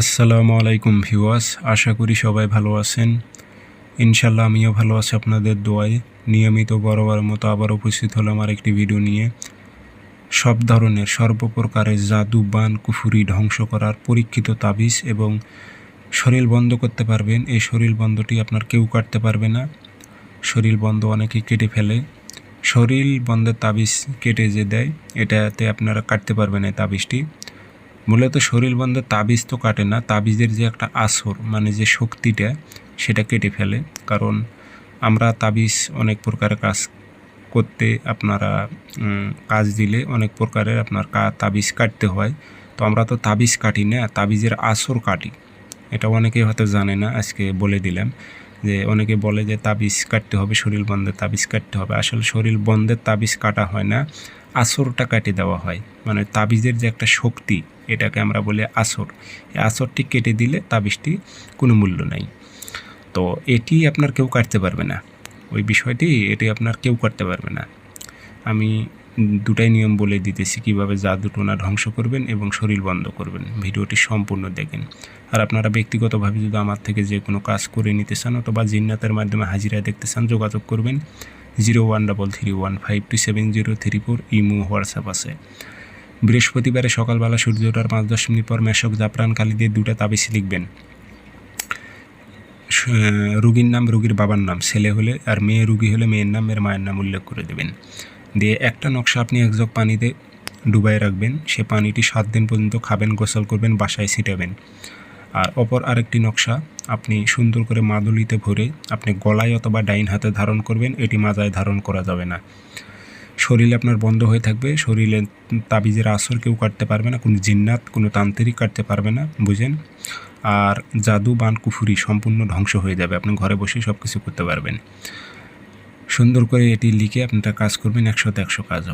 আসসালামু আলাইকুম ভিউয়ার্স, আশা করি সবাই ভালো আছেন। ইনশাল্লাহ আমিও ভালো আছি আপনাদের দোয়ায়। নিয়মিত বরাবর মতো আবার উপস্থিত হলাম আর একটি ভিডিও নিয়ে। সব ধরনের সর্বপ্রকারের জাদু, বান, কুফুরি ধ্বংস করার পরীক্ষিত তাবিজ এবং শরীর বন্ধ করতে পারবেন। এই শরীর বন্ধটি আপনার কেউ কাটতে পারবে না। শরীর বন্ধ অনেকেই কেটে ফেলে। শরীর বন্ধের তাবিজ কেটে যে দেয়, এটাতে আপনারা কাটতে পারবেন এই তাবিজটি। মূলত শরীর বন্ধের তাবিজ তো কাটে না, তাবিজের যে একটা আসর মানে যে শক্তিটা, সেটা কেটে ফেলে। কারণ আমরা তাবিজ অনেক প্রকারের কাজ করতে আপনারা কাজ দিলে অনেক প্রকারের আপনার কা, তাবিজ কাটতে হয়। তো আমরা তো তাবিজ কাটি না, তাবিজের আসর কাটি। এটা অনেকেই হয়তো জানে না, আজকে বলে দিলাম। যে অনেকে বলে যে তাবিজ কাটতে হবে, শরীর বন্ধের তাবিজ কাটতে হবে। আসলে শরীর বন্ধের তাবিজ কাটা হয় না, আসরটা কাটে দেওয়া হয়। মানে তাবিজের যে একটা শক্তি, এটাকে আমরা বলি আসর। এই আসরটি কেটে দিলে তাবিজটি কোনো মূল্য নাই। তো এটি আপনার কেউ কাটতে পারবে না। ওই বিষয়টি, এটি আপনার কেউ করতে পারবে না। আমি দুটাই নিয়ম বলে দিতেছি, কীভাবে জাদু টোনা ধ্বংস করবেন এবং শরীর বন্ধ করবেন। ভিডিওটি সম্পূর্ণ দেখেন। আর আপনারা ব্যক্তিগতভাবে যদি আমার থেকে যে কোনো কাজ করে নিতে চান অথবা জিন্নাতের মাধ্যমে হাজিরা দেখতে চান, যোগাযোগ করবেন zero one double three one five two seven zero three four, imo, WhatsApp আছে। বৃহস্পতিবারে সকালবেলা সূর্য ওঠার পাঁচ দশ মিনিট পর মেশক জাফরান কালি দিয়ে দুটা তাবিজ লিখবেন। রুগীর নাম, রুগীর বাবার নাম, ছেলে হলে আর মেয়ে রুগী হলে মেয়ের নাম এর মায়ের নাম উল্লেখ করে দেবেন। দিয়ে একটা নকশা আপনি এক জগ পানিতে ডুবাই রাখবেন। সে পানিটি সাত দিন পর্যন্ত খাবেন, গোসল করবেন, বাসায় ছিটাবেন। আর অপর আরেকটি নকশা, আপনি সুন্দর করে মাদুলিতে ভরে আপনি গলায় অথবা ডাইন হাতে ধারণ করবেন, এটি মাজায় ধারণ করা যাবে না। শরীরে আপনার বন্ধ হয়ে থাকবে, শরীরে তাবিজের আসর কেউ কাটতে পারবে না, কোনো জিন্নাত, কোনো তান্ত্রিক কাটতে পারবে না, বুঝেন? আর জাদু, বান, কুফুরি সম্পূর্ণ ধ্বংস হয়ে যাবে, আপনি ঘরে বসে সব কিছু করতে পারবেন। সুন্দর করে এটি লিখে আপনারা কাজ করবেন একশোতে একশো কাজ হবে।